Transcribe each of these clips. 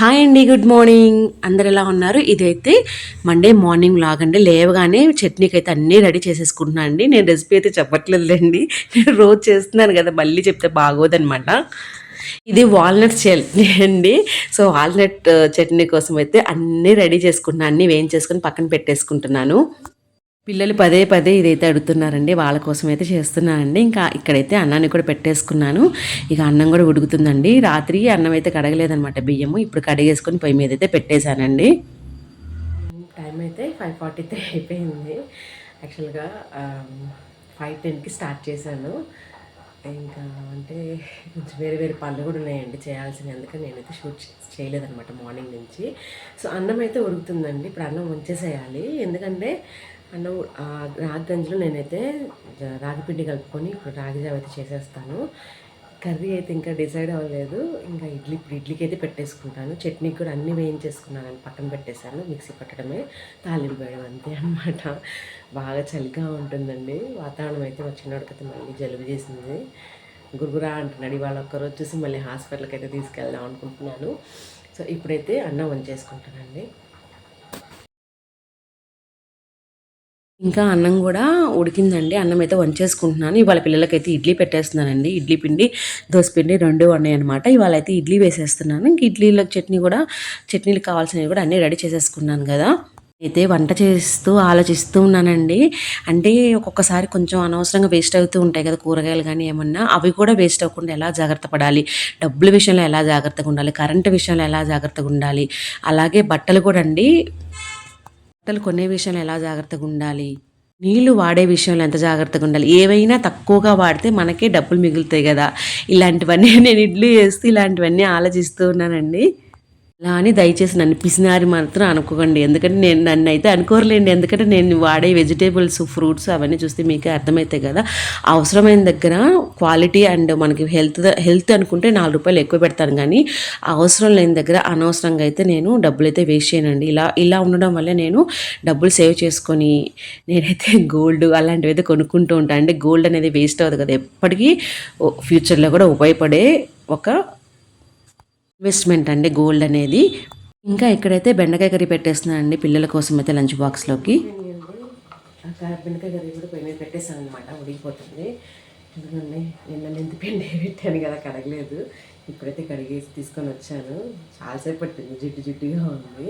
Hi అండి good morning. అందరు ఎలా ఉన్నారు? ఇదైతే మండే మార్నింగ్ లాగ్ అండి. లేవగానే చట్నీకి అయితే అన్నీ రెడీ చేసేసుకుంటున్నాను అండి. నేను రెసిపీ అయితే చెప్పట్లేదులేండి. నేను రోజు చేస్తున్నాను కదా మళ్ళీ చెప్తే బాగోదనమాట ఇది వాల్నట్ చట్నీ అండి. సో వాల్నట్ చట్నీ కోసం అయితే అన్నీ రెడీ చేసుకుంటున్నాను అన్నీ వేయించేసుకొని పక్కన పెట్టేసుకుంటున్నాను. పిల్లలు పదే పదే ఇదైతే అడుగుతున్నారండి వాళ్ళ కోసం అయితే చేస్తున్నానండి. ఇంకా ఇక్కడైతే అన్నాన్ని కూడా పెట్టేసుకున్నాను. ఇక అన్నం కూడా ఉడుకుతుందండి. రాత్రి అన్నం అయితే కడగలేదనమాట బియ్యము. ఇప్పుడు కడిగేసుకొని పొయ్యి మీద అయితే పెట్టేశానండి. టైం అయితే ఫైవ్ ఫార్టీ త్రీ అయిపోయింది. యాక్చువల్గా ఫైవ్ టెన్కి స్టార్ట్ చేశాను. ఇంకా అంటే కొంచెం వేరే వేరే పనులు కూడా ఉన్నాయండి చేయాల్సినవి. అందుకని నేనైతే షూట్ చేయలేదన్నమాట మార్నింగ్ నుంచి. సో అన్నం అయితే ఉడుకుతుందండి. ఇప్పుడు అన్నం ఉంచేసేయాలి ఎందుకంటే అన్నం రాగి గంజిలో నేనైతే జ- రాగి పిండి కలుపుకొని ఇప్పుడు రాగి జావ అయితే చేసేస్తాను. కర్రీ అయితే ఇంకా డిసైడ్ అవ్వలేదు. ఇంకా ఇడ్లీ ఇప్పుడు ఇడ్లీకి అయితే పెట్టేసుకుంటాను. చట్నీకి కూడా అన్నీ వేయించేసుకున్నాను. పక్కన పెట్టేశాను. మిక్సీ పట్టడమే. తాలింపు వేయడం అంతే అనమాట బాగా చలిగా ఉంటుందండి. వాతావరణం అయితే వచ్చినోడికైతే మళ్ళీ జలుబు చేసింది. గురుగురా అంటున్నాడు. ఇవాళ ఒక్కరోజు చూసి మళ్ళీ హాస్పిటల్కి అయితే తీసుకెళ్దాం అనుకుంటున్నాను. సో ఇప్పుడైతే అన్నం వంచేసుకుంటానండి ఇంకా అన్నం కూడా ఉడికిందండి. అన్నం అయితే వంచేసుకుంటున్నాను. ఇవాళ పిల్లలకైతే ఇడ్లీ పెట్టేస్తున్నానండి. ఇడ్లీ పిండి దోశ పిండి రెండు ఉన్నాయి అనమాట ఇవాళ అయితే ఇడ్లీ వేసేస్తున్నాను. ఇంక ఇడ్లీలో చట్నీ కూడా చట్నీలు కావాల్సినవి కూడా అన్నీ రెడీ చేసేసుకున్నాను కదా. అయితే వంట చేస్తూ ఆలోచిస్తూ ఉన్నానండి. అంటే ఒక్కొక్కసారి కొంచెం అనవసరంగా వేస్ట్ అవుతూ ఉంటాయి కదా కూరగాయలు కానీ ఏమన్నా. అవి కూడా వేస్ట్ అవ్వకుండా ఎలా జాగ్రత్త పడాలి? డబ్బుల విషయంలో ఎలా జాగ్రత్తగా ఉండాలి? కరెంటు విషయంలో ఎలా జాగ్రత్తగా ఉండాలి? అలాగే బట్టలు కూడా అండి బట్టలు కొనే విషయంలో ఎలా జాగ్రత్తగా ఉండాలి? నీళ్ళు వాడే విషయంలో ఎంత జాగ్రత్తగా ఉండాలి? ఏవైనా తక్కువగా వాడితే మనకే డబ్బులు మిగులుతాయి కదా. ఇలాంటివన్నీ నేను ఇడ్లీ వేస్తూ ఇలాంటివన్నీ ఆలోచిస్తూ ఉన్నానండి. అలా అని దయచేసి నన్ను పిసినారి మాత్రం అనుకోకండి. ఎందుకంటే నేను నన్ను అయితే అనుకోరలేండి. ఎందుకంటే నేను వాడే వెజిటేబుల్స్ ఫ్రూట్స్ అవన్నీ చూస్తే మీకే అర్థమవుతాయి కదా. అవసరమైన దగ్గర క్వాలిటీ అండ్ మనకి హెల్త్ హెల్త్ అనుకుంటే నాలుగు రూపాయలు ఎక్కువ పెడతాను. కానీ అవసరం లేని దగ్గర అనవసరంగా అయితే నేను డబ్బులు అయితే వేస్ట్ చేయనండి. ఇలా ఇలా ఉండడం వల్ల నేను డబ్బులు సేవ్ చేసుకొని నేనైతే గోల్డ్ అలాంటివి అయితే కొనుక్కుంటూ ఉంటాను అంటే గోల్డ్ అనేది వేస్ట్ అవ్వదు కదా. ఎప్పటికీ ఫ్యూచర్లో కూడా ఉపయోగపడే ఒక ఇన్వెస్ట్మెంట్ అండి గోల్డ్ అనేది. ఇంకా ఇక్కడైతే బెండకాయ కర్రీ పెట్టేస్తున్నాను అండి పిల్లల కోసం అయితే లంచ్ బాక్స్లోకి బెండకాయ కర్రీ కూడా పొయ్యి మీద పెట్టేసాను అనమాట ఉడికిపోతుంది. ఎందుకంటే నిన్న మెంతి పిండి పెట్టాను కదా కడగలేదు. ఇప్పుడైతే కడిగేసి తీసుకొని వచ్చాను. చాలాసేపు పట్టింది జిడ్డు జిడ్డుగా ఉంది.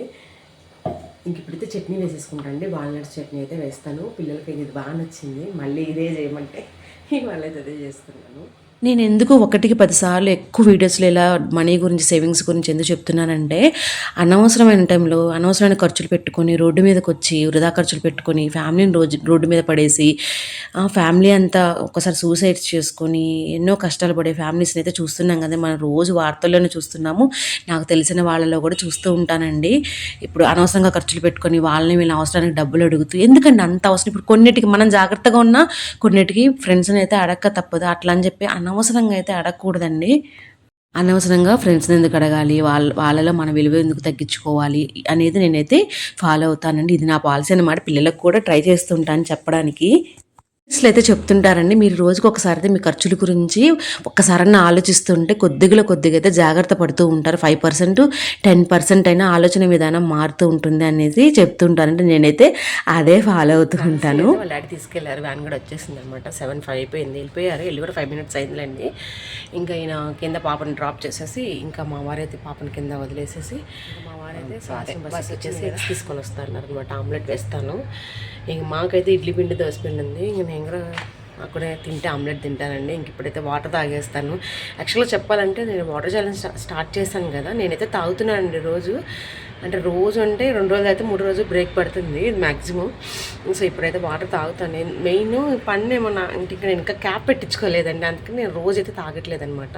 ఇంక ఇప్పుడైతే చట్నీ వేసేసుకుంటాను అండి. వాల్నట్స్ చట్నీ అయితే వేస్తాను. పిల్లలకి ఇది బాగా నచ్చింది. మళ్ళీ ఇదే చేయమంటే ఇవాళ అయితే అదే చేస్తున్నాను. నేను ఎందుకు ఒకటికి పదిసార్లు ఎక్కువ వీడియోస్లో ఇలా మనీ గురించి సేవింగ్స్ గురించి ఎందుకు చెప్తున్నానంటే అనవసరమైన టైంలో అనవసరమైన ఖర్చులు పెట్టుకొని రోడ్డు మీదకి వచ్చి వృధా ఖర్చులు పెట్టుకొని ఫ్యామిలీని రోజు రోడ్డు మీద పడేసి ఆ ఫ్యామిలీ అంతా ఒకసారి సూసైడ్స్ చేసుకొని ఎన్నో కష్టాలు పడే ఫ్యామిలీస్ని అయితే చూస్తున్నాం కదా. మనం రోజు వార్తల్లోనే చూస్తున్నాము. నాకు తెలిసిన వాళ్ళలో కూడా చూస్తూ ఉంటానండి. ఇప్పుడు అనవసరంగా ఖర్చులు పెట్టుకొని వాళ్ళని వీళ్ళ అవసరానికి డబ్బులు అడుగుతూ ఎందుకంటే అంత అవసరం? ఇప్పుడు కొన్నిటికి మనం జాగ్రత్తగా ఉన్నా కొన్నిటికి ఫ్రెండ్స్ని అయితే అడక్క తప్పదు. అట్లా అని చెప్పి అనవసరంగా అయితే అడగకూడదండి. అనవసరంగా ఫ్రెండ్స్ని ఎందుకు అడగాలి? వాళ్ళ వాళ్ళలో మన విలువ ఎందుకు తగ్గించుకోవాలి? అనేది నేనైతే ఫాలో అవుతానండి. ఇది నా పాలసీ అనమాట పిల్లలకు కూడా ట్రై చేస్తుంటాను చెప్పడానికి. అసలు అయితే చెప్తుంటారండి మీరు రోజుకి ఒకసారి అయితే మీ ఖర్చుల గురించి ఒక్కసారన్నా ఆలోచిస్తుంటే కొద్దిగా కొద్దిగా అయితే జాగ్రత్త పడుతూ ఉంటారు. ఫైవ్ పర్సెంట్ టెన్ పర్సెంట్ అయినా ఆలోచన విధానం మారుతూ ఉంటుంది అనేది చెప్తుంటానంటే నేనైతే అదే ఫాలో అవుతూ ఉంటాను. డాడీ తీసుకెళ్ళారు వ్యాన్ కూడా వచ్చేసింది అనమాట సెవెన్ ఫైవ్ అయిపోయింది వెళ్ళిపోయారు. వెళ్ళి కూడా ఫైవ్ మినిట్స్ అయిందిలేండి. ఇంకా ఈయన కింద పాపని డ్రాప్ చేసేసి ఇంకా మా వారైతే పాపని కింద వదిలేసేసి మా వారైతే వచ్చేసి తీసుకొని వస్తాను అనమాట ఆమ్లెట్ వేస్తాను. ఇంక మాకైతే ఇడ్లీ పిండి దోశ పిండి ఉంది ఇంక నేను కూడా అక్కడే తింటే ఆమ్లెట్ తింటానండి. ఇంక ఇప్పుడైతే వాటర్ తాగేస్తాను. యాక్చువల్గా చెప్పాలంటే నేను వాటర్ ఛాలెంజ్ స్టార్ట్ చేశాను కదా. నేనైతే తాగుతున్నానండి రోజు. అంటే రోజు అంటే రెండు రోజులు అయితే మూడు రోజులు బ్రేక్ పడుతుంది మ్యాక్సిమం సో ఇప్పుడైతే వాటర్ తాగుతాను. నేను మెయిన్ పన్ను ఏమన్నా అంటే ఇక్కడ ఇంకా క్యాప్ పెట్టించుకోలేదండి. అందుకని నేను రోజు అయితే తాగట్లేదనమాట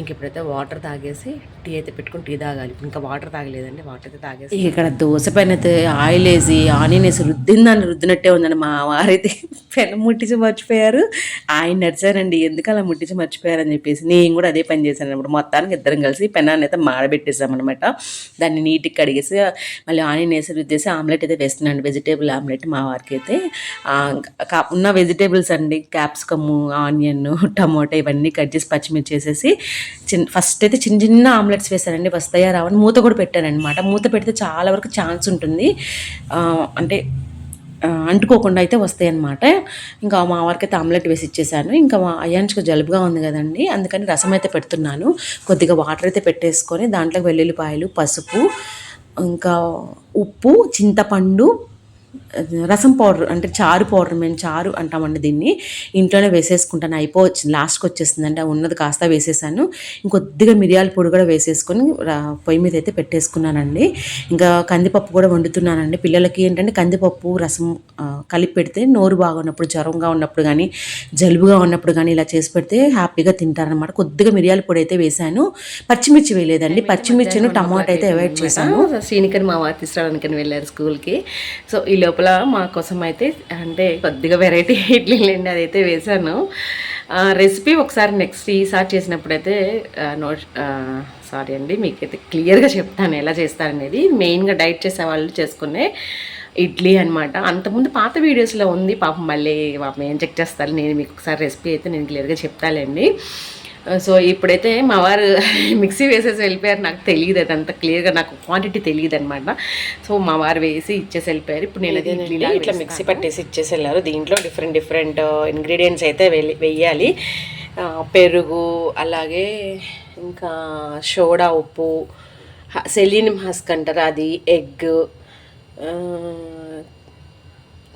ఇంక ఇప్పుడైతే వాటర్ తాగేసి టీ అయితే పెట్టుకుని టీ తాగాలి. ఇంకా వాటర్ తాగలేదండి. వాటర్ అయితే తాగేసి ఇక్కడ దోశ పైన అయితే ఆయిల్ వేసి ఆనియన్ వేసి రుద్దిందని రుద్దినట్టే ఉందండి. మా వారైతే పెన ముట్టించి మర్చిపోయారు. ఆయన నడిచారండి. ఎందుకు అలా ముట్టించి మర్చిపోయారని చెప్పేసి నేను కూడా అదే పని చేశాను అనమాట మొత్తానికి ఇద్దరం కలిసి పెనాన్ని అయితే మాడబెట్టేసామన్నమాట. దాన్ని నీటికి కడిగి కడిగేసి మళ్ళీ ఆనియన్ వేసి రుద్దేసి ఆమ్లెట్ అయితే వేస్తున్నాను. వెజిటేబుల్ ఆమ్లెట్ మా వారికి అయితే ఉన్న వెజిటేబుల్స్ అండి క్యాప్సికము ఆనియన్ టమోటా ఇవన్నీ కట్ చేసి పచ్చిమిర్చి వేసేసి చిన్న ఫస్ట్ అయితే చిన్న చిన్న ఆమ్లెట్స్ వేసానండి. వస్తాయా రావని మూత కూడా పెట్టానమాట మూత పెడితే చాలా వరకు ఛాన్స్ ఉంటుంది. అంటే అంటుకోకుండా అయితే వస్తాయి అనమాట ఇంకా మా వారికి అయితే ఆమ్లెట్ వేసి ఇచ్చేసాను. ఇంకా మా అయ్యాన్స్కి జలుబుగా ఉంది కదండి. అందుకని రసం అయితే పెడుతున్నాను. కొద్దిగా వాటర్ అయితే పెట్టేసుకొని దాంట్లో వెల్లుల్లిపాయలు పసుపు ఇంకా ఉప్పు చింతపండు రసం పౌడర్ అంటే చారు పౌడర్ మేము చారు అంటామండి దీన్ని. ఇంట్లోనే వేసేసుకుంటాను. అయిపోవచ్చింది. లాస్ట్కి వచ్చేసింది అంటే ఉన్నది కాస్త వేసేసాను. ఇంకొద్దిగా మిరియాల పొడి కూడా వేసేసుకొని పొయ్యి మీద అయితే పెట్టేసుకున్నానండి. ఇంకా కందిపప్పు కూడా వండుతున్నానండి. పిల్లలకి ఏంటంటే కందిపప్పు రసం కలిపి పెడితే నోరు బాగున్నప్పుడు జ్వరంగా ఉన్నప్పుడు కానీ జలుబుగా ఉన్నప్పుడు కానీ ఇలా చేసి పెడితే హ్యాపీగా తింటారనమాట కొద్దిగా మిరియాల పొడి అయితే వేసాను. పచ్చిమిర్చి వేయలేదండి. పచ్చిమిర్చిను టమాటా అయితే అవాయిడ్ చేశాను. శ్రీనికని మా వారు తీసుకురావడానికి వెళ్ళారు స్కూల్కి. సో ఈ లోపల మా కోసం అయితే అంటే కొద్దిగా వెరైటీ ఇడ్లీలండి అదైతే వేశాను. రెసిపీ ఒకసారి నెక్స్ట్ ఈసారి చేసినప్పుడు అయితే నోట్ సారీ అండి మీకైతే క్లియర్గా చెప్తాను ఎలా చేస్తారనేది. మెయిన్గా డైట్ చేసే వాళ్ళు చేసుకునే ఇడ్లీ అనమాట అంతకుముందు పాత వీడియోస్లో ఉంది పాపం మళ్ళీ పాపం ఏం చెక్ చేస్తారు నేను మీకు ఒకసారి రెసిపీ అయితే నేను క్లియర్గా చెప్తాలేండి. సో ఇప్పుడైతే మా వారు మిక్సీ వేసేసి వెళ్ళిపోయారు. నాకు తెలియదు అది అంత క్లియర్గా నాకు క్వాంటిటీ తెలియదు అనమాట సో మా వారు వేసి ఇచ్చేసి వెళ్ళిపోయారు. ఇప్పుడు నేను ఇట్లా మిక్సీ పట్టేసి ఇచ్చేసి వెళ్ళారు. దీంట్లో డిఫరెంట్ డిఫరెంట్ ఇంగ్రీడియంట్స్ అయితే వెయ్యి- వెయ్యాలి. ఆ, పెరుగు అలాగే ఇంకా సోడా ఉప్పు సెలీనియం హస్క్ అంటారు అది ఎగ్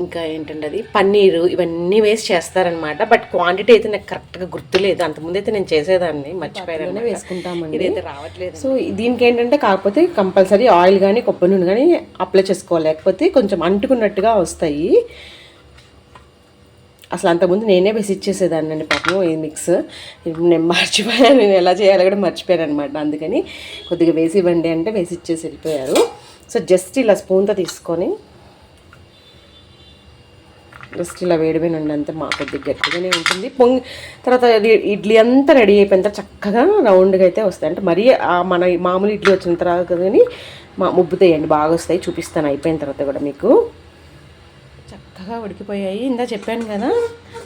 ఇంకా ఏంటంటే అది? పన్నీరు ఇవన్నీ వేసి చేస్తారనమాట బట్ క్వాంటిటీ అయితే నాకు కరెక్ట్గా గుర్తులేదు. అంతకుముందు అయితే నేను చేసేదాన్ని మర్చిపోయాను వేసుకుంటామండి. ఇదైతే రావట్లేదు సో దీనికి ఏంటంటే కాకపోతే కంపల్సరీ ఆయిల్ కానీ కొబ్బరి నూనె కానీ అప్లై చేసుకోవాలి. లేకపోతే కొంచెం అంటుకున్నట్టుగా వస్తాయి. అసలు అంతకుముందు నేనే వేసి ఇచ్చేసేదాన్ని అండి పాపం ఈ మిక్స్. నేను మర్చిపోయాను. నేను ఎలా చేయాలో కూడా మర్చిపోయాను అనమాట అందుకని కొద్దిగా వేసి ఇవ్వండి అంటే వేసి ఇచ్చేసి వెళ్ళిపోయారు. సో జస్ట్ ఇలా స్పూన్తో తీసుకొని జస్ట్ ఇలా వేడిపోయిన అంతే మా కొద్దిగా గట్టిగానే ఉంటుంది. పొంగి తర్వాత అది ఇడ్లీ అంతా రెడీ అయిపోయిన తర్వాత చక్కగా రౌండ్గా అయితే వస్తాయి. అంటే మరీ మన మామూలు ఇడ్లీ వచ్చిన తర్వాత కానీ మా ముబ్బుతాయండి బాగా వస్తాయి చూపిస్తాను. అయిపోయిన తర్వాత కూడా మీకు. చక్కగా ఉడికిపోయాయి. ఇందా చెప్పాను కదా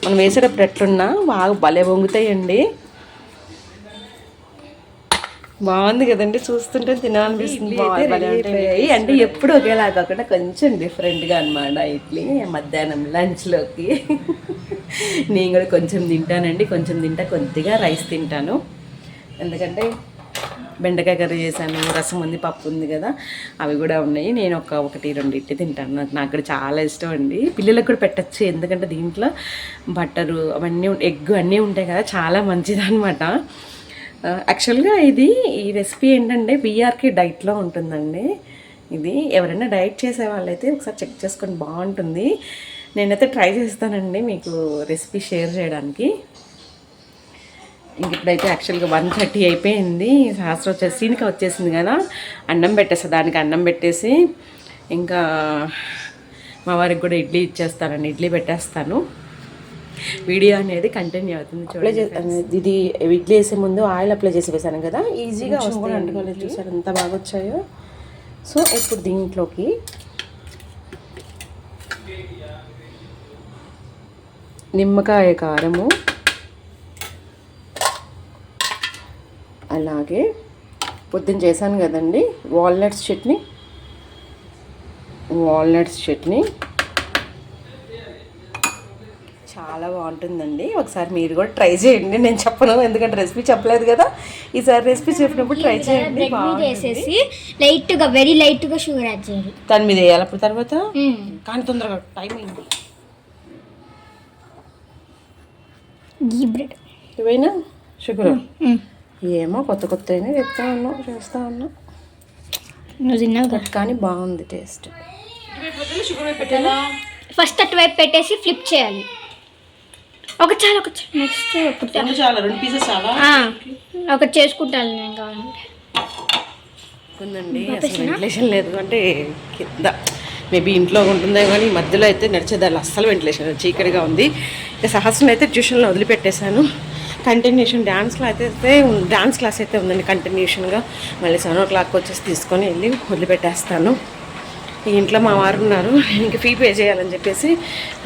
మనం వేసేటప్పుడు ఎట్లున్నా బాగా భలే పొంగుతాయండి. బాగుంది కదండి. చూస్తుంటే తినాలనిపిస్తుంది. అంటే ఎప్పుడు ఒకేలా కాకుండా కొంచెం డిఫరెంట్గా అనమాట ఇడ్లీ మధ్యాహ్నం లంచ్లోకి నేను కూడా కొంచెం తింటానండి. కొంచెం తింటా. కొద్దిగా రైస్ తింటాను. ఎందుకంటే బెండకాయ కర్రీ చేశాను. రసం ఉంది పప్పు ఉంది కదా. అవి కూడా ఉన్నాయి. నేను ఒక ఒకటి రెండు ఇట్టి తింటాను. నాకు నాకు కూడా చాలా ఇష్టం అండి. పిల్లలకు కూడా పెట్టచ్చు. ఎందుకంటే దీంట్లో బట్టరు అవన్నీ ఎగ్ అన్నీ ఉంటాయి కదా. చాలా మంచిది అనమాట యాక్చువల్గా ఇది ఈ రెసిపీ ఏంటంటే బీఆర్కి డైట్లో ఉంటుందండి. ఇది ఎవరైనా డైట్ చేసే వాళ్ళైతే ఒకసారి చెక్ చేసుకొని బాగుంటుంది. నేనైతే ట్రై చేస్తానండి మీకు రెసిపీ షేర్ చేయడానికి. ఇంక ఇప్పుడైతే యాక్చువల్గా వన్ థర్టీ అయిపోయింది. సహస్ర వచ్చేసి సీనిక వచ్చేసింది కదా అన్నం పెట్టేస్తా దానికి అన్నం పెట్టేసి ఇంకా మా వారికి కూడా ఇడ్లీ ఇచ్చేస్తానండి ఇడ్లీ పెట్టేస్తాను. వీడియో అనేది కంటిన్యూ అవుతుంది చూడండి ఇది ఇడ్లీ వేసే ముందు ఆయిల్ అప్లై చేసి వేసాను కదా ఈజీగా వస్తాయి. అంటుకోలేదు చూసారు ఎంత బాగా వచ్చాయో. సో ఇప్పుడు దీంట్లోకి నిమ్మకాయ కారము అలాగే పొద్దున్న చేశాను కదండి వాల్నట్స్ చట్నీ. వాల్నట్స్ చట్నీ. చాలా బాగుంటుందండి. ఒకసారి మీరు కూడా ట్రై చేయండి. నేను చెప్పను ఎందుకంటే రెసిపీ చెప్పలేదు కదా. ఈసారి రెసిపీ చెప్పినప్పుడు ట్రై చేయండి. వేసేసి లైట్గా వెరీ లైట్గా షుగర్ యాడ్ చేయాలి. దాని మీద వేయాలి అప్పుడు తర్వాత. కానీ తొందరగా టైం అయింది. గీ బ్రెడ్. ఇవైనా? షుగర్. ఏమో కొత్త కొత్త అయినా చెప్తా ఉన్నాం చేస్తా ఉన్నాం. నువ్వు తిన్నావు కదా. కానీ బాగుంది టేస్ట్. ఫస్ట్ అటువైపు పెట్టేసి ఫ్లిప్ చేయాలి. ఒక చాలు ఒక చాలు. నెక్స్ట్ ఒకటి చాలా. రెండు పీసెస్ చాలా? ఆ, ఒకటి చేసుకుంటాను నేను కావాలంటే ఉందండి అసలు వెంటిలేషన్ లేదు అంటే కింద. మేబీ ఇంట్లో ఉంటుందో కానీ ఈ మధ్యలో అయితే నడిచేదాన్ని అస్సలు వెంటిలేషన్. చీకటిగా ఉంది. ఇక సహస్రం అయితే ట్యూషన్లో వదిలిపెట్టేశాను. కంటిన్యూషన్ డ్యాన్స్ క్లాస్ అయితే డ్యాన్స్ క్లాస్ అయితే ఉందండి కంటిన్యూషన్గా మళ్ళీ సెవెన్ ఓ క్లాక్ వచ్చేసి తీసుకొని వెళ్ళి వదిలిపెట్టేస్తాను. ఈ ఇంట్లో మా వారు ఉన్నారు. ఇంక ఫీ పే చేయాలని చెప్పేసి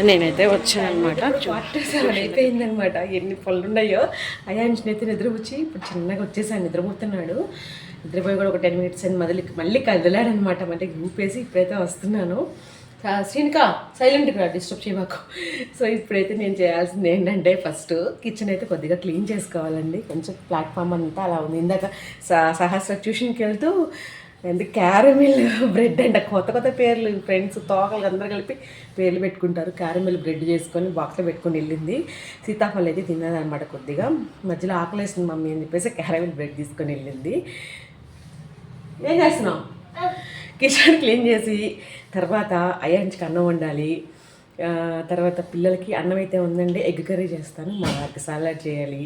నేనైతే వచ్చాను అనమాట అయిపోయిందనమాట ఎన్ని పళ్ళు ఉన్నాయో. అయాన్షన్ అయితే నిద్ర వచ్చి ఇప్పుడు చిన్నగా వచ్చేసాను నిద్రపోతున్నాడు. నిద్రపోయి కూడా ఒక టెన్ మినిట్స్ అని మళ్ళీ మళ్ళీ కదిలాడనమాట మళ్ళీ ఊపేసి ఇప్పుడైతే వస్తున్నాను. కా- శ్రీనిక సైలెంట్గా డిస్టర్బ్ చేయమాకు సో ఇప్పుడైతే నేను చేయాల్సింది ఏంటంటే ఫస్ట్ కిచెన్ అయితే కొద్దిగా క్లీన్ చేసుకోవాలండి. కొంచెం ప్లాట్ఫామ్ అంతా అలా ఉంది. ఇందాక సహస్ర ట్యూషన్కి వెళ్తూ ఎందుకు క్యారమిల్ బ్రెడ్ అంట. కొత్త కొత్త పేర్లు ఫ్రెండ్స్ తోకలు అందరూ కలిపి పేర్లు పెట్టుకుంటారు. క్యారమిల్ బ్రెడ్ చేసుకొని బాక్స్లో పెట్టుకొని వెళ్ళింది. సీతాఫలం అయితే తిన్నదనమాట కొద్దిగా. మధ్యలో ఆకలేస్తుంది మమ్మీ అని చెప్పేసి క్యారమిల్ బ్రెడ్ తీసుకొని వెళ్ళింది. ఏం చేస్తున్నావు? కిచెన్ క్లీన్ చేసి తర్వాత అయ్యాంచికి అన్నం వండాలి. తర్వాత పిల్లలకి అన్నం అయితే ఉందండి. ఎగ్ కర్రీ చేస్తాను. మా వారికి సలాడ్ చేయాలి.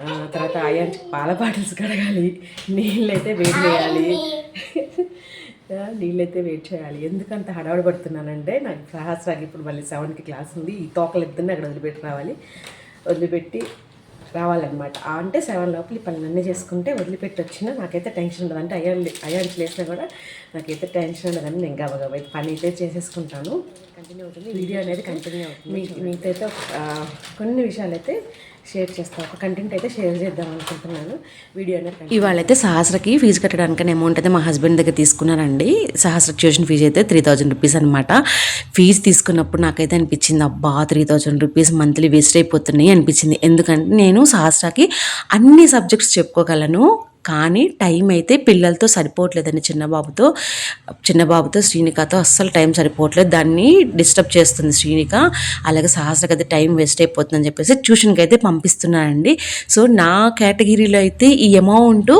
తర్వాత అయ్యాంచికి పాల బాటిల్స్ కడగాలి. నీళ్ళు అయితే వేడి చేయాలి. నీళ్ళైతే వెయిట్ చేయాలి. ఎందుకంత హడావుడి పడుతున్నానంటే నాకు సహస్రాకి ఇప్పుడు మళ్ళీ సెవెన్కి క్లాస్ ఉంది. ఈ తోకలు ఇద్దరిని అక్కడ వదిలిపెట్టి రావాలి. వదిలిపెట్టి రావాలన్నమాట. అంటే సెవెన్ లోపల ఈ పనులన్నీ చేసుకుంటే వదిలిపెట్టి వచ్చినా నాకైతే టెన్షన్ ఉండదు. అంటే అయ్యాన్ అయ్యాన్ లేసినా కూడా నాకైతే టెన్షన్ ఉండదని నేను గబగబా అయితే పని అయితే చేసేసుకుంటాను. కంటిన్యూ అవుతుంది. వీడియో అనేది కంటిన్యూ అవుతుంది. మీ మీతో అయితే ఒక, ఆ, కొన్ని విషయాలు అయితే షేర్ చేస్తాను. ఒక కంటెంట్ అయితే షేర్ చేద్దాం అనుకుంటున్నాను. వీడియో ఇవాళైతే సహస్రకి ఫీజు కట్టడానికి అమౌంట్ అయితే మా హస్బెండ్ దగ్గర తీసుకున్నానండి సహస్ర ట్యూషన్ ఫీజు అయితే త్రీ థౌజండ్ రూపీస్ అనమాట ఫీజు తీసుకున్నప్పుడు నాకైతే అనిపించింది అబ్బా three thousand rupees monthly waste అయిపోతున్నాయి అనిపించింది. ఎందుకంటే నేను సహస్రకి అన్ని సబ్జెక్ట్స్ చెప్పుకోగలను. కానీ టైం అయితే పిల్లలతో సరిపోవట్లేదండి చిన్నబాబుతో. చిన్నబాబుతో శ్రీనికతో అస్సలు టైం సరిపోవట్లేదు. దాన్ని డిస్టర్బ్ చేస్తుంది శ్రీనిక. అలాగే సహస్రకి అయితే టైం వేస్ట్ అయిపోతుందని చెప్పేసి ట్యూషన్కి అయితే పంపిస్తున్నానండి. సో నా కేటగిరీలో అయితే ఈ అమౌంట్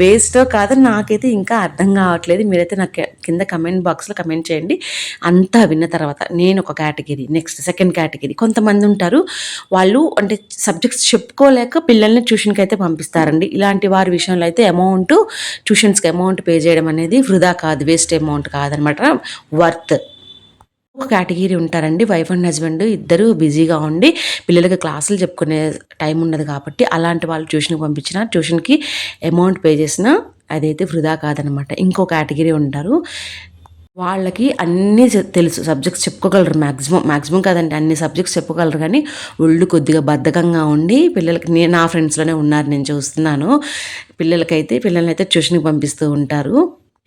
వేస్టో కాదని నాకైతే ఇంకా అర్థం కావట్లేదు. మీరైతే నాకు కింద కమెంట్ బాక్స్లో కమెంట్ చేయండి. అంతా విన్న తర్వాత నేను ఒక కేటగిరీ నెక్స్ట్ సెకండ్ కేటగిరీ. కొంతమంది ఉంటారు వాళ్ళు అంటే సబ్జెక్ట్స్ చెప్పుకోలేక పిల్లల్ని ట్యూషన్కి అయితే పంపిస్తారండి. ఇలాంటి వారి విషయంలో అయితే అమౌంట్ ట్యూషన్స్కి అమౌంట్ పే చేయడం అనేది వృధా కాదు వేస్ట్ అమౌంట్ కాదనమాట. వర్త్. ఒక కేటగిరీ ఉంటారండి. వైఫ్ అండ్ హస్బెండ్ ఇద్దరు బిజీగా ఉండి పిల్లలకి క్లాసులు చెప్పుకునే టైం ఉండదు కాబట్టి అలాంటి వాళ్ళు ట్యూషన్కి పంపించిన ట్యూషన్కి అమౌంట్ పే చేసినా అదైతే వృధా కాదనమాట. ఇంకో కేటగిరీ ఉంటారు. వాళ్ళకి అన్నీ తెలుసు. సబ్జెక్ట్స్ చెప్పుకోగలరు మ్యాక్సిమం మ్యాక్సిమం కాదండి. అన్ని సబ్జెక్ట్స్ చెప్పుకోగలరు కానీ ఒళ్ళు కొద్దిగా బద్ధకంగా ఉండి పిల్లలకి నేను నా ఫ్రెండ్స్లోనే ఉన్నారు. నేను చూస్తున్నాను. పిల్లలకైతే పిల్లల్ని అయితే ట్యూషన్కి పంపిస్తూ ఉంటారు.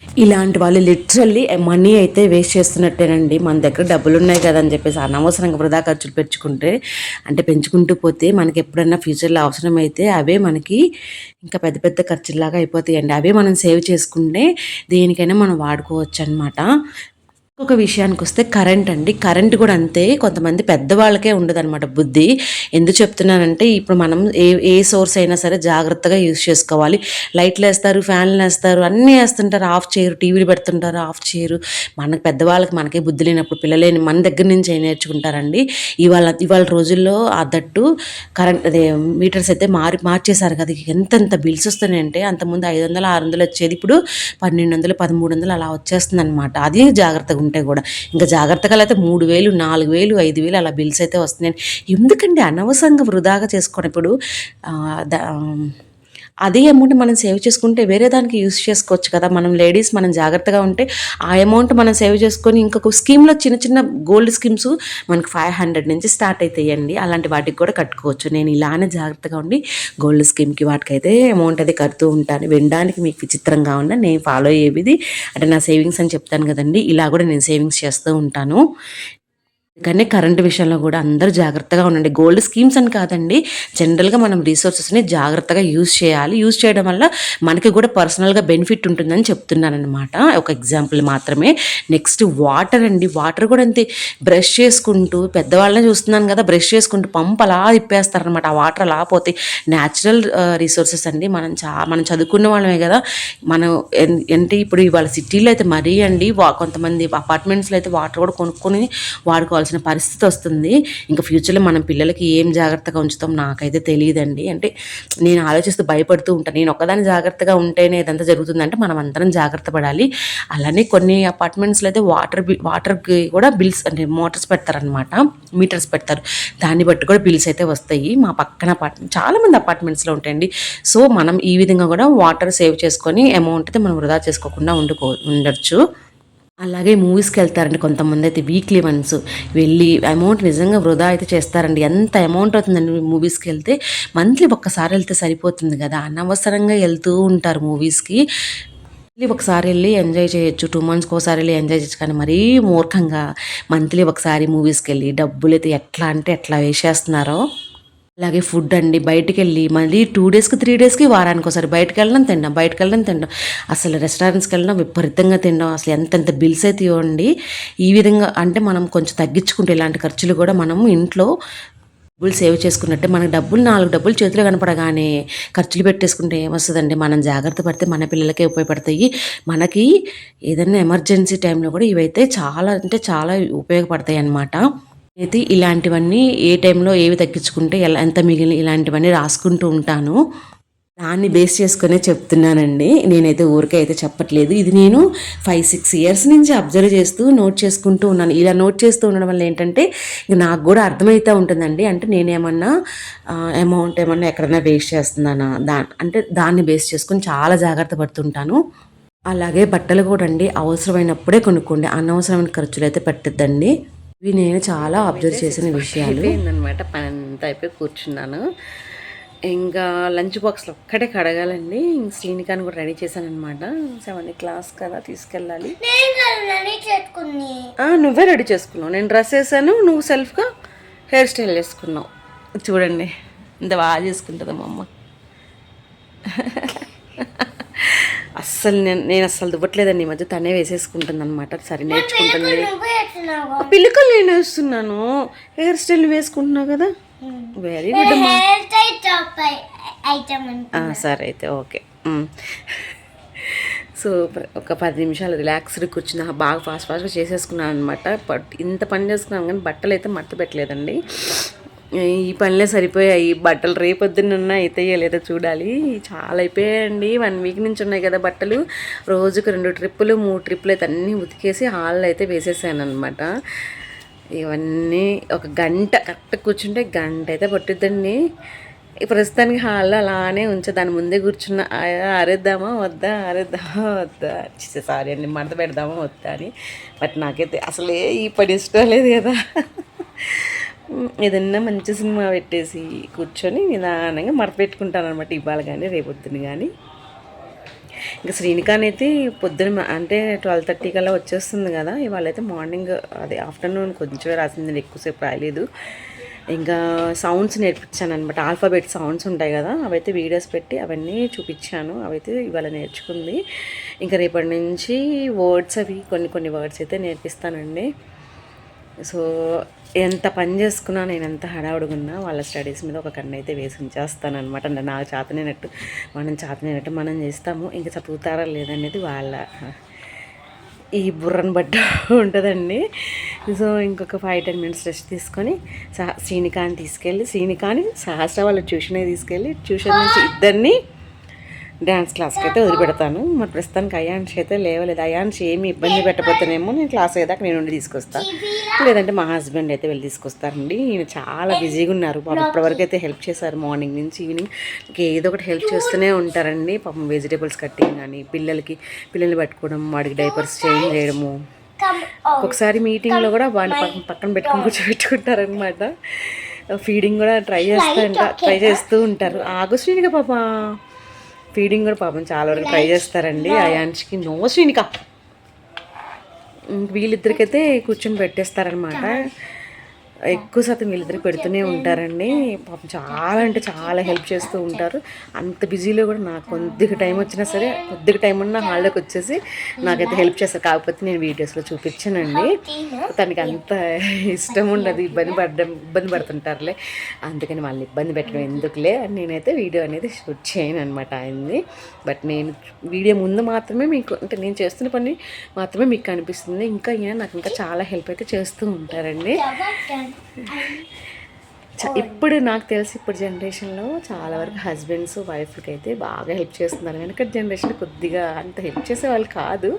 ఇలాంటి వాళ్ళు లిటరల్లీ మనీ అయితే వేస్ట్ చేస్తున్నట్టేనండి. మన దగ్గర డబ్బులు ఉన్నాయి కదా అని చెప్పేసి అనవసరంగా వృధా ఖర్చులు పెంచుకుంటే అంటే పెంచుకుంటూ పోతే మనకి ఎప్పుడన్నా ఫ్యూచర్లో అవసరం అయితే అవే మనకి ఇంకా పెద్ద పెద్ద ఖర్చులాగా అయిపోతాయండి. అవే మనం సేవ్ చేసుకుంటే దేనికైనా మనం వాడుకోవచ్చు అనమాట ఒక విషయానికి వస్తే కరెంట్ అండి. కరెంట్ కూడా అంతే. కొంతమంది పెద్దవాళ్ళకే ఉండదన్నమాట బుద్ధి. ఎందుకు చెప్తున్నానంటే ఇప్పుడు మనం ఏ ఏ సోర్స్ అయినా సరే జాగ్రత్తగా యూజ్ చేసుకోవాలి. లైట్లు వేస్తారు ఫ్యాన్లు వేస్తారు అన్నీ వేస్తుంటారు. ఆఫ్ చేయరు టీవీలు పెడుతుంటారు ఆఫ్ చేయరు. మనకు పెద్దవాళ్ళకి మనకే బుద్ధి లేనప్పుడు పిల్లలేని మన దగ్గర నుంచి నేర్చుకుంటారండి? ఇవాళ ఇవాళ రోజుల్లో ఆ దట్టు కరెంట్ అదే మీటర్స్ అయితే మారి మార్చేశారు కదా. ఎంతెంత బిల్స్ వస్తున్నాయంటే అంతకుముందు ఐదు వందలు ఆరు వందలు వచ్చేది. ఇప్పుడు పన్నెండు వందలు పదమూడు వందలు అలా వచ్చేస్తుంది అనమాట అది జాగ్రత్తగా ఉంటే కూడా. ఇంకా జాగ్రత్తగా అయితే మూడు వేలు నాలుగు వేలు ఐదు వేలు అలా బిల్స్ అయితే వస్తున్నాయి ఎందుకండి అనవసరంగా వృధాగా చేసుకోవడం ఇప్పుడు అదే అమౌంట్ మనం సేవ్ చేసుకుంటే వేరే దానికి యూస్ చేసుకోవచ్చు కదా. మనం లేడీస్ మనం జాగ్రత్తగా ఉంటే ఆ అమౌంట్ మనం సేవ్ చేసుకొని ఇంకొక స్కీమ్లో చిన్న చిన్న గోల్డ్ స్కీమ్స్ మనకు ఫైవ్ హండ్రెడ్ నుంచి స్టార్ట్ అవుతాయండి అలాంటి వాటికి కూడా కట్టుకోవచ్చు. నేను ఇలానే జాగ్రత్తగా ఉండి గోల్డ్ స్కీమ్కి వాటికైతే అమౌంట్ అది కడుతూ ఉంటాను. వినడానికి మీకు విచిత్రంగా ఉన్నా నేను ఫాలో అయ్యేది అంటే నా సేవింగ్స్ అని చెప్తాను కదండి. ఇలా కూడా నేను సేవింగ్స్ చేస్తూ ఉంటాను. కానీ కరెంట్ విషయంలో కూడా అందరూ జాగ్రత్తగా ఉండండి. గోల్డ్ స్కీమ్స్ అని కాదండి. జనరల్గా మనం రిసోర్సెస్ని జాగ్రత్తగా యూజ్ చేయాలి. యూజ్ చేయడం వల్ల మనకి కూడా పర్సనల్గా బెనిఫిట్ ఉంటుందని చెప్తున్నాను అనమాట ఒక ఎగ్జాంపుల్ మాత్రమే. నెక్స్ట్ వాటర్ అండి. వాటర్ కూడా అంతే. బ్రష్ చేసుకుంటూ పెద్దవాళ్ళని చూస్తున్నాను కదా బ్రష్ చేసుకుంటూ పంప్ అలా తిప్పేస్తారనమాట ఆ వాటర్ అలా పోతే న్యాచురల్ రిసోర్సెస్ అండి. మనం చా మనం చదువుకున్న వాళ్ళమే కదా. మనం అంటే ఇప్పుడు ఇవాళ సిటీలో అయితే మరీ అండి వా కొంతమంది అపార్ట్మెంట్స్లో అయితే వాటర్ కూడా కొనుక్కొని వాడుకోవాలి చేసుకోవాల్సిన పరిస్థితి వస్తుంది. ఇంకా ఫ్యూచర్లో మనం పిల్లలకి ఏం జాగ్రత్తగా ఉంచుతాం నాకైతే తెలియదండి. అంటే నేను ఆలోచిస్తూ భయపడుతూ ఉంటాను నేను ఒక్కదాన్ని జాగ్రత్తగా ఉంటేనే ఇదంతా జరుగుతుందంటే మనం అందరం జాగ్రత్త పడాలి. అలానే కొన్ని అపార్ట్మెంట్స్లో అయితే వాటర్ బిల్ వాటర్కి కూడా బిల్స్ అంటే మోటార్స్ పెడతారనమాట మీటర్స్ పెడతారు. దాన్ని బట్టి కూడా బిల్స్ అయితే వస్తాయి. మా పక్కన అపార్ట్మెంట్ చాలామంది అపార్ట్మెంట్స్లో ఉంటాయండి. సో మనం ఈ విధంగా కూడా వాటర్ సేవ్ చేసుకొని అమౌంట్ అయితే మనం వృధా చేసుకోకుండా ఉండుకో ఉండొచ్చు. అలాగే మూవీస్కి వెళ్తారండి కొంతమంది అయితే వీక్లీ వన్స్ వెళ్ళి అమౌంట్ నిజంగా వృధా అయితే చేస్తారండి. ఎంత అమౌంట్ అవుతుందండి మూవీస్కి వెళ్తే? మంత్లీ ఒక్కసారి వెళ్తే సరిపోతుంది కదా. అనవసరంగా వెళ్తూ ఉంటారు మూవీస్కి మంత్లీ ఒకసారి వెళ్ళి ఎంజాయ్ చేయొచ్చు. టూ మంత్స్కి ఒకసారి వెళ్ళి ఎంజాయ్ చేయొచ్చు. కానీ మరీ మూర్ఖంగా మంత్లీ ఒకసారి మూవీస్కి వెళ్ళి డబ్బులు అయితే ఎట్లా అంటే ఎట్లా వేసేస్తున్నారో? అలాగే ఫుడ్ అండి బయటికి వెళ్ళి మళ్ళీ టూ డేస్కి త్రీ డేస్కి వారానికి ఒకసారి బయటకు వెళ్ళడం తినడం బయటకు వెళ్ళడం తినడం అసలు రెస్టారెంట్స్కి వెళ్ళడం విపరీతంగా తినడం అసలు ఎంతెంత బిల్స్ అయితే ఇవ్వండి ఈ విధంగా అంటే మనం కొంచెం తగ్గించుకుంటే ఇలాంటి ఖర్చులు కూడా మనం ఇంట్లో డబ్బులు సేవ్ చేసుకున్నట్టే మనకి డబ్బులు నాలుగు డబ్బులు చేతిలో కనపడగానే ఖర్చులు పెట్టేసుకుంటే ఏమొస్తుందండి? మనం జాగ్రత్త పడితే మన పిల్లలకే ఉపయోగపడతాయి. మనకి ఏదైనా ఎమర్జెన్సీ టైంలో కూడా ఇవైతే చాలా అంటే చాలా ఉపయోగపడతాయి అన్నమాట అయితే ఇలాంటివన్నీ ఏ టైంలో ఏవి తగ్గించుకుంటే ఎలా ఎంత మిగిలిన ఇలాంటివన్నీ రాసుకుంటూ ఉంటాను. దాన్ని బేస్ చేసుకునే చెప్తున్నానండి. నేనైతే ఊరికే అయితే చెప్పట్లేదు. ఇది నేను ఫైవ్ సిక్స్ ఇయర్స్ నుంచి అబ్జర్వ్ చేస్తూ నోట్ చేసుకుంటూ ఉన్నాను. ఇలా నోట్ చేస్తూ ఉండడం వల్ల ఏంటంటే ఇక నాకు కూడా అర్థమవుతూ ఉంటుందండి. అంటే నేనేమన్నా అమౌంట్ ఏమన్నా ఎక్కడైనా వేస్ట్ చేస్తున్నానా? దా అంటే దాన్ని బేస్ చేసుకుని చాలా జాగ్రత్త పడుతుంటాను. అలాగే బట్టలు కూడా అండి అవసరమైనప్పుడే కొనుక్కోండి. అనవసరమైన ఖర్చులు అయితే పెట్టద్దండి. ఇవి నేను చాలా అబ్జర్వ్ చేసిన విషయాలు. అయిపోయిందనమాట పని అంతా అయిపోయి కూర్చున్నాను. ఇంకా లంచ్ బాక్స్లో ఒక్కటే కడగాలండి. ఇంక శ్రీనికాని కూడా రెడీ చేశాను అనమాట సెవెన్ క్లాస్ కదా తీసుకెళ్ళాలి. నువ్వే రెడీ చేసుకున్నావు. నేను డ్రెస్ వేసాను నువ్వు సెల్ఫ్గా హెయిర్ స్టైల్ చేసుకున్నావు చూడండి ఇంత బాగా చేసుకుంటుంది మా అమ్మ. అస్సలు నేను నేను అస్సలు దువ్వట్లేదండి ఈ మధ్య. తనే వేసేసుకుంటుంది అనమాట సరే నేర్చుకుంటుంది. పిల్లకలు నేను వేస్తున్నాను. హెయిర్ స్టైల్ వేసుకుంటున్నావు కదా? వెరీ గుడ్ అమ్మా. సరే అయితే ఓకే. సో ఒక పది నిమిషాలు రిలాక్స్డ్ కూర్చున్నా. బాగా ఫాస్ట్ ఫాస్ట్గా చేసేసుకున్నాను అనమాట బట్ ఇంత పని చేసుకున్నాను కానీ బట్టలు అయితే మడత పెట్టలేదండి. ఈ పనులే సరిపోయాయి. బట్టలు రేపొద్దున్న అయితే లేదో చూడాలి. చాలా అయిపోయాయండి. వన్ వీక్ నుంచి ఉన్నాయి కదా బట్టలు. రోజుకు రెండు ట్రిప్పులు మూడు ట్రిప్పులు అయితే అన్నీ ఉతికేసి హాల్లో అయితే వేసేసాను అనమాట ఇవన్నీ ఒక గంట కరెక్ట్ కూర్చుంటే గంట అయితే పట్టుద్దండి. ఈ ప్రస్తుతానికి హాల్లో అలానే ఉంచా దాని ముందే కూర్చున్న ఆరేద్దామా వద్దా ఆరేద్దామా వద్దా? సారీ అండి మడత పెడదామా వద్దా అని. బట్ నాకైతే అసలే ఈ పని ఇష్టం లేదు కదా. ఏదన్నా మంచి సినిమా పెట్టేసి కూర్చొని నిదానంగా మడత పెట్టుకుంటాను అనమాట ఇవాళ కానీ రేపొద్దున కానీ ఇంకా శ్రీనికాన్ అయితే పొద్దున అంటే ట్వెల్వ్ థర్టీ కల్లా వచ్చేస్తుంది కదా ఇవాళ అయితే మార్నింగ్ అదే ఆఫ్టర్నూన్ కొంచెం రాసింది ఎక్కువసేపు రాయలేదు. ఇంకా సౌండ్స్ నేర్పించాను అనమాట ఆల్ఫాబెట్ సౌండ్స్ ఉంటాయి కదా అవైతే వీడియోస్ పెట్టి అవన్నీ చూపించాను అవైతే ఇవాళ నేర్చుకుంది. ఇంకా రేపటి నుంచి వర్డ్స్ అవి కొన్ని కొన్ని వర్డ్స్ అయితే నేర్పిస్తానండి. సో ఎంత పని చేసుకున్నా నేను ఎంత హడావుడుగున్నా వాళ్ళ స్టడీస్ మీద ఒక కన్ను అయితే వేసి ఉంచేస్తానమాట అంటే నాకు చేతనేనట్టు మనం చేతనేనట్టు మనం చేస్తాము. ఇంకా చదువుతారా లేదనేది వాళ్ళ ఈ బుర్రను బట్ట ఉంటుందండి. సో ఇంకొక ఫైవ్ టెన్ మినిట్స్ రెస్ట్ తీసుకొని సహ శ్రీనికాని తీసుకెళ్ళి శ్రీనికాని సహస్ర వాళ్ళ ట్యూషనే తీసుకెళ్ళి ట్యూషన్ నుంచి ఇద్దరిని డ్యాన్స్ క్లాస్కి అయితే వదిలిపెడతాను. మరి ప్రస్తుతానికి అయాన్షి అయితే లేవలేదు. అయాన్షి ఏమి ఇబ్బంది పెట్టబోతేనేమో నేను క్లాస్ అయ్యేదాకా నేను ఉండి తీసుకొస్తా. లేదంటే మా హస్బెండ్ అయితే వెళ్ళి తీసుకొస్తారండి. ఈయన చాలా బిజీగా ఉన్నారు. పాపం ఇప్పటివరకు అయితే హెల్ప్ చేశారు మార్నింగ్ నుంచి ఈవినింగ్. ఏదో ఒకటి హెల్ప్ చేస్తూనే ఉంటారండి. పాపం వెజిటేబుల్స్ కట్టింగ్ కానీ పిల్లలకి పిల్లల్ని పట్టుకోవడం వాడికి డైపర్స్ చేంజ్ చేయడము. ఒకసారి మీటింగ్లో కూడా వాడిని పక్కన పక్కన పెట్టుకొని కూర్చోబెట్టుకుంటారనమాట ఫీడింగ్ కూడా ట్రై చేస్తూ ఉంటా ట్రై చేస్తూ ఉంటారు. ఆగస్టునిగా పాప. ఫీడింగ్ కూడా పాపం చాలా వరకు ట్రై చేస్తారండి. అయాన్ష్కి నో శ్రీనిక. వీళ్ళిద్దరికైతే కూర్చొని పెట్టేస్తారనమాట ఎక్కువ శాతం వీళ్ళిద్దరు పెడుతూనే ఉంటారండి. పాపం చాలా అంటే చాలా హెల్ప్ చేస్తూ ఉంటారు. అంత బిజీలో కూడా నాకు కొద్దిగా టైం వచ్చినా సరే కొద్దిగా టైం ఉన్నా హాలిడేకి వచ్చేసి నాకైతే హెల్ప్ చేస్తారు. కాకపోతే నేను వీడియోస్లో చూపించానండి. తనకి అంత ఇష్టం ఉండదు ఇబ్బంది పడడం ఇబ్బంది పడుతుంటారులే. అందుకని వాళ్ళు ఇబ్బంది పెట్టడం ఎందుకులే అని నేనైతే వీడియో అనేది షూట్ చేయను అనమాట ఆయన్ని. బట్ నేను వీడియో ముందు మాత్రమే మీకు అంటే నేను చేస్తున్న పని మాత్రమే మీకు కనిపిస్తుంది. ఇంకా ఈయన నాకు ఇంకా చాలా హెల్ప్ అయితే చేస్తూ ఉంటారండి. ఇప్పుడు నాకు తెలిసి ఇప్పుడు జనరేషన్లో చాలా వరకు హస్బెండ్స్ వైఫ్కి అయితే బాగా హెల్ప్ చేస్తున్నారు. వెనకటి జనరేషన్ కొద్దిగా అంత హెల్ప్ చేసే వాళ్ళు కాదు.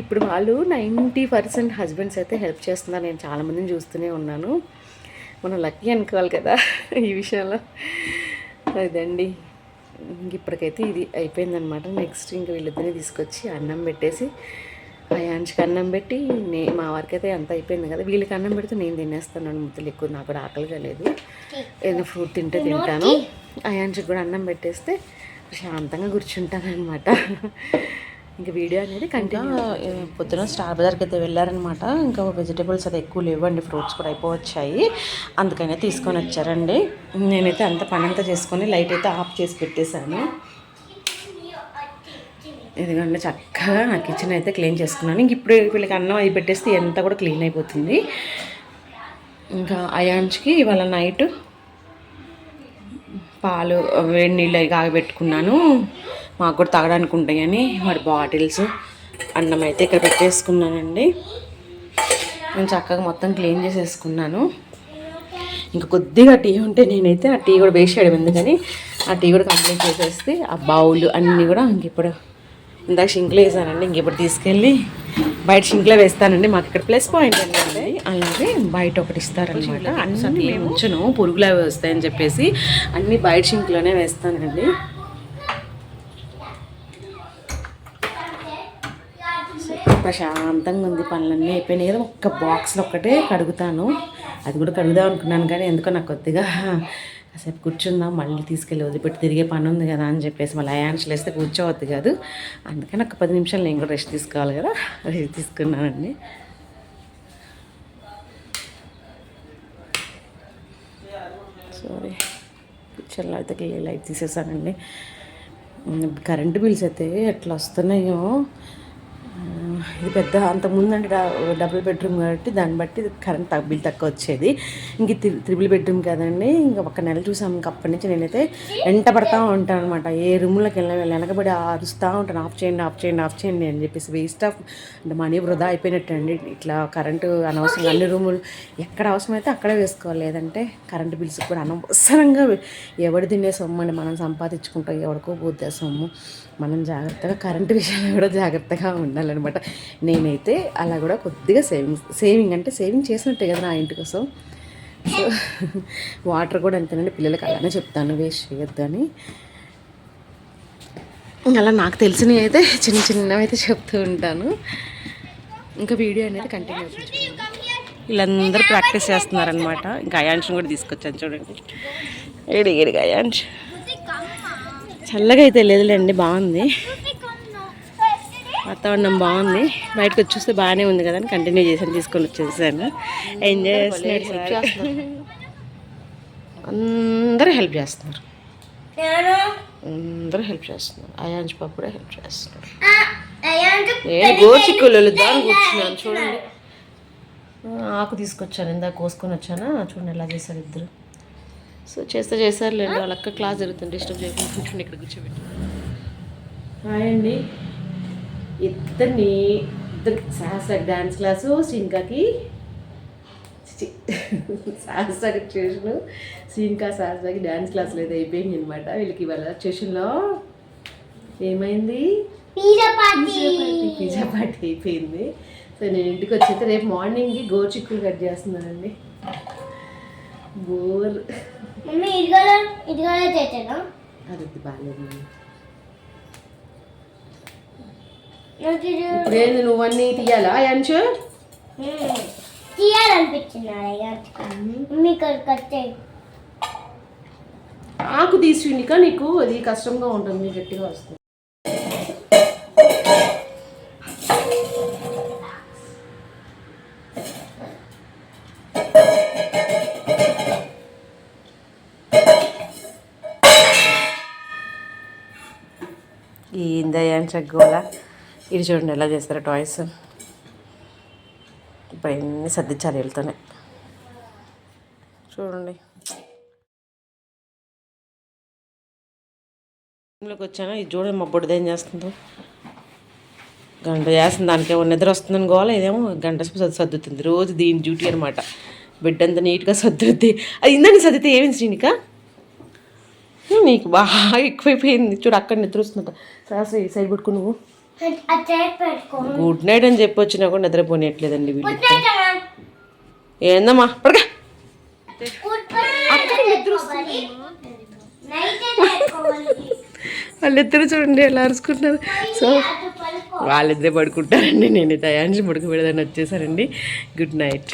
ఇప్పుడు వాళ్ళు నైంటీ పర్సెంట్ హస్బెండ్స్ అయితే హెల్ప్ చేస్తున్నారు. నేను చాలామందిని చూస్తూనే ఉన్నాను. మనం లక్కీ అనుకోవాలి కదా ఈ విషయంలో. అదండి? ఇప్పటికైతే ఇది అయిపోయిందనమాట నెక్స్ట్ ఇంక వీళ్ళిద్దరిని తీసుకొచ్చి అన్నం పెట్టేసి అయాన్స్కి అన్నం పెట్టి నే మా వారికి అయితే అంత అయిపోయింది కదా. వీళ్ళకి అన్నం పెడితే నేను తినేస్తాను ముద్దలు ఎక్కువ నాకు కూడా ఆకలిగా లేదు. ఏదైనా ఫ్రూట్ తింటే తింటాను. అయాన్స్కి కూడా అన్నం పెట్టేస్తే శాంతంగా కూర్చుంటాను అనమాట ఇంకా వీడియో అనేది కంటిన్యూ పొద్దున స్టార్ బజార్కి అయితే వెళ్ళారనమాట. ఇంకా వెజిటేబుల్స్ అయితే ఎక్కువ లేవండి ఫ్రూట్స్ కూడా అయిపోవచ్చాయి. అందుకనే తీసుకొని వచ్చారండి. నేనైతే అంత పని అంతా చేసుకొని లైట్ అయితే ఆఫ్ చేసి పెట్టేశాను. ఎందుకంటే చక్కగా నా కిచెన్ అయితే క్లీన్ చేసుకున్నాను. ఇంక ఇప్పుడు వీళ్ళకి అన్నం అవి పెట్టేస్తే ఎంత కూడా క్లీన్ అయిపోతుంది. ఇంకా అయాన్స్కి ఇవాళ నైట్ పాలు వేడి నీళ్ళు అవి కాగబెట్టుకున్నాను మాకు కూడా తాగడానికి ఉంటాయని వాడి బాటిల్స్ అన్నం అయితే ఇక్కడ పెట్టేసుకున్నానండి. నేను చక్కగా మొత్తం క్లీన్ చేసేసుకున్నాను. ఇంకా కొద్దిగా టీ ఉంటే నేనైతే ఆ టీ కూడా వేసి చేయడం ఎందుకని ఆ టీ కూడా కంప్లీట్ చేసేస్తే ఆ బౌల్ అన్నీ కూడా ఇంక ఇప్పుడు ఇందాక షింక్లో వేసానండి ఇంక ఇప్పుడు తీసుకెళ్ళి బయట షింక్లో వేస్తానండి. మాకు ఇక్కడ ప్లస్ పాయింట్ ఏంటంటే అలాగే బయట ఒకటి ఇస్తారనమాట. అన్ని ఉంచను పురుగులు అవి వస్తాయని చెప్పేసి అన్ని బయట షింక్లోనే వేస్తానండి. ప్రశాంతంగా ఉంది పనులన్నీ అయిపోయినాయి కదా. ఒక్క బాక్స్లో ఒక్కటే కడుగుతాను. అది కూడా కడుగుదాం అనుకున్నాను కానీ ఎందుకో నాకు కొద్దిగా కాసేపు కూర్చుందాం మళ్ళీ తీసుకెళ్ళి వదిలిపెట్టి తిరిగే పని ఉంది కదా అని చెప్పేసి మళ్ళీ అయాన్షలు వేస్తే కూర్చోవద్దు కాదు. అందుకని ఒక పది నిమిషాలు నేను కూడా రెస్ట్ తీసుకోవాలి కదా. రెస్ట్ తీసుకున్నానండి. సారీ పిక్చర్లో అయితే లైట్ తీసేసానండి. కరెంటు బిల్స్ అయితే ఎట్లా వస్తున్నాయో. ఇది పెద్ద అంత ముందంటే డబుల్ బెడ్రూమ్ కాబట్టి దాన్ని బట్టి కరెంట్ బిల్ తక్కువ వచ్చేది ఇంక త్రిబుల్ బెడ్రూమ్ కదండి. ఇంకా ఒక నెల చూసాము ఇంక అప్పటి నుంచి నేనైతే వెంట పడతా ఉంటాను అనమాట ఏ రూమ్లోకి వెళ్ళినా వెళ్ళి వెనకబడి అరుస్తూ ఉంటాను. ఆఫ్ చేయండి ఆఫ్ చేయండి ఆఫ్ చేయండి అని చెప్పేసి వేస్ట్ ఆఫ్ అంటే మనీ వృధా అయిపోయినట్టు అండి ఇట్లా కరెంటు అనవసరం అన్ని రూములు ఎక్కడ అవసరమైతే అక్కడే వేసుకోవాలి. లేదంటే కరెంటు బిల్స్ కూడా అనవసరంగా ఎవడు తినే సొమ్ము అని మనం సంపాదించుకుంటాం ఎవరికో పోతే సొమ్ము. మనం జాగ్రత్తగా కరెంటు విషయంలో కూడా జాగ్రత్తగా ఉండాలన్నమాట. నేనైతే అలా కూడా కొద్దిగా సేవింగ్ సేవింగ్ అంటే సేవింగ్ చేసినట్టే కదా నా ఇంటి కోసం. సో వాటర్ కూడా అంతేనండి. పిల్లలకి అలానే చెప్తాను వేస్ట్ చేయొద్దు అని. అలా నాకు తెలిసినవి అయితే చిన్న చిన్నవి అయితే చెప్తూ ఉంటాను. ఇంకా వీడియో అనేది కంటిన్యూ అవుతుంది వీళ్ళందరూ ప్రాక్టీస్ చేస్తున్నారనమాట ఇంకా అయాంశం కూడా తీసుకొచ్చాను చూడండి. ఏడిగిడిగా ఏడిగా చల్లగా అయితే లేదులేండి బాగుంది. వాతావరణం బాగుంది. బయటకు వచ్చి చూస్తే బాగానే ఉంది కదా అని కంటిన్యూ చేశాను తీసుకొని వచ్చేసాను. ఎంజాయ్ చేస్తున్నాడు. అందరూ హెల్ప్ చేస్తున్నారు. అందరూ హెల్ప్ చేస్తున్నారు. అయాంజ్ పాప కూడా హెల్ప్ చేస్తున్నారు. నేను గోచిక్కులు దాని కూర్చున్నాను చూడండి. ఆకు తీసుకొచ్చాను ఇందాక కోసుకొని వచ్చానా? చూడండి ఎలా చేశారు ఇద్దరు. సో చేస్తే చేశారులేండి వాళ్ళ అక్క క్లాస్ జరుగుతుంది డిస్టర్బ్ చేయకుండా కూర్చొని ఇక్కడ కూర్చోబెట్టి. హాయ్ అండి. ఇద్దరిని ఇద్దరు సహస్ర డ్యాన్స్ క్లాసు సింకాకి సహస్ర ట్యూషన్ సింకా సహస్రకి డ్యాన్స్ క్లాసులు అయితే అయిపోయింది అనమాట వీళ్ళకి ఇవాళ ట్యూషన్లో ఏమైంది? పిజ్జా పార్టీ అయిపోయింది. సో నేను ఇంటికి వచ్చి రేపు మార్నింగ్కి గోచిక్కులు కట్ చేస్తున్నానండి. బోర్ మమ్మీ ఇదిగోలో ఇదిగోలో చేసాను అది బాగాలేదు నాకు ఇది ఇప్పుడు ఏంది నువ్వన్నీ తీయాలా. తీయాలనిపించింది మమ్మీ ఇక్కడ చేయి. ఆకు తీసిండిక నీకు అది కష్టంగా ఉంటుంది గట్టిగా వస్తుంది. గోల ఇది చూడండి ఎలా చేస్తారో టాయ్స్ ఇప్పుడు ఎన్ని సర్దించాలి వెళ్తూనే చూడండి. ఇంట్లోకి వచ్చాను. ఇది చూడండి మా బుడ్డది ఏం చేస్తుందో. గంట చేస్తుంది. దానికేమో నిద్ర వస్తుందని గోల ఇదేమో గంట సర్దుతుంది. రోజు దీని డ్యూటీ అనమాట బిడ్డ అంతా నీట్గా సర్దుద్ది. అది ఇందని సర్దితే ఏమి శ్రీనికా? నీకు బాగా ఎక్కువైపోయింది. చూడు అక్కడ నిద్ర వస్తుందట సరే ఈ సైడ్ పట్టుకో నువ్వు. గుడ్ నైట్ అని చెప్పి వచ్చినా కూడా నిద్రపోనియట్లేదండి వీళ్ళు. ఏందమ్మా? పడక. వాళ్ళిద్దరు చూడండి ఎలా అరుచుకుంటున్నారు. సో వాళ్ళిద్దరే పడుకుంటారండి. నేను తయారు పడుకోబెడదని వచ్చేసారండి గుడ్ నైట్